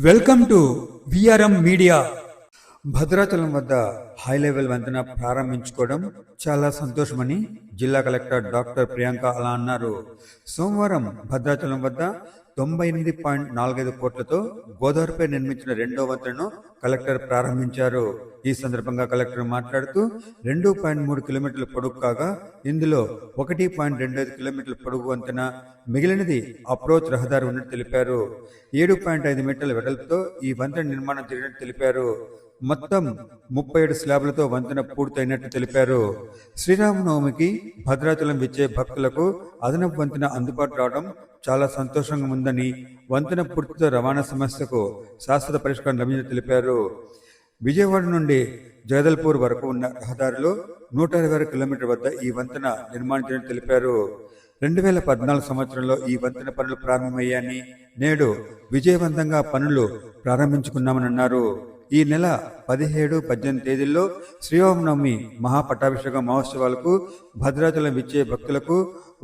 Welcome to VRM media Bhadrachalam వద్ద high level వంతెన ప్రారంభించుకోవడం చాలా సంతోషమని జిల్లా కలెక్టర్ డాక్టర్ ప్రియాంక అలా అన్నారు. సోమవారం భద్రాచలం వద్ద తొంభై ఎనిమిది పాయింట్ నాలుగైదు కోట్లతో గోదావరిపై నిర్మించిన రెండో వంతెనను కలెక్టర్ ప్రారంభించారు. ఈ సందర్భంగా కలెక్టర్ మాట్లాడుతూ రెండు పాయింట్ మూడు కిలోమీటర్ల పొడుగు కాగా ఇందులో ఒకటి పాయింట్ రెండు ఐదు కిలోమీటర్ల పొడుగు వంతెన మిగిలినది అప్రోచ్ రహదారి ఉన్నట్టు తెలిపారు. ఏడు పాయింట్ ఐదు మీటర్ల వెడల్పుతో ఈ వంతెన నిర్మాణం జరిగినట్టు తెలిపారు. మొత్తం ముప్పై ఏడు స్లాబ్లతో వంతెన పూర్తయినట్టు తెలిపారు. శ్రీరామనవమికి భద్రాచలం విచ్చే భక్తులకు అదనపు వంతెన అందుబాటు రావడం చాలా సంతోషంగా ఉందని వంతెన పూర్తితో రవాణా సమస్యకు శాశ్వత పరిష్కారం లభించినట్టు తెలిపారు. విజయవాడ నుండి జగదల్పూర్ వరకు ఉన్న రహదారిలో నూట ఇరవై ఆరు కిలోమీటర్ వద్ద ఈ వంతెన నిర్మాణించినట్టు తెలిపారు. రెండు వేల పద్నాలుగు సంవత్సరంలో ఈ వంతెన పనులు ప్రారంభమయ్యాయని నేడు విజయవంతంగా పనులు ప్రారంభించుకున్నామని అన్నారు. ఈ నెల పదిహేడు పద్దెనిమిది తేదీల్లో శ్రీరామనవమి మహాపట్టాభిషేక మహోత్సవాలకు భద్రాచలం ఇచ్చే భక్తులకు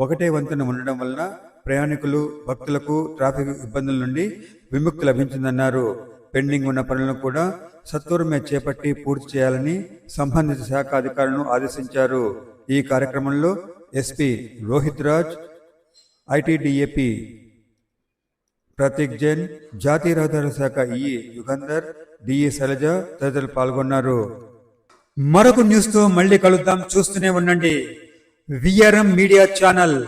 ఒకటే వంతెన ఉండడం వలన ప్రయాణికులు భక్తులకు ట్రాఫిక్ ఇబ్బందుల నుండి విముక్తి లభించిందన్నారు. పెండింగ్ ఉన్న పనులను కూడా సత్వరమే చేపట్టి పూర్తి చేయాలని సంబంధిత శాఖ అధికారులను ఆదేశించారు. ఈ కార్యక్రమంలో ఎస్పీ రోహిత్ రాజ్ ఐటీడీఏపీ ప్రతీక్ జైన్ జాతీయ రహదారుల శాఖ ఈ యుగంధర్ డిఈ శైలజ తదితరులు పాల్గొన్నారు. మరొక న్యూస్తో మళ్ళీ కలుద్దాం. చూస్తూనే ఉండండి. VRM media channel.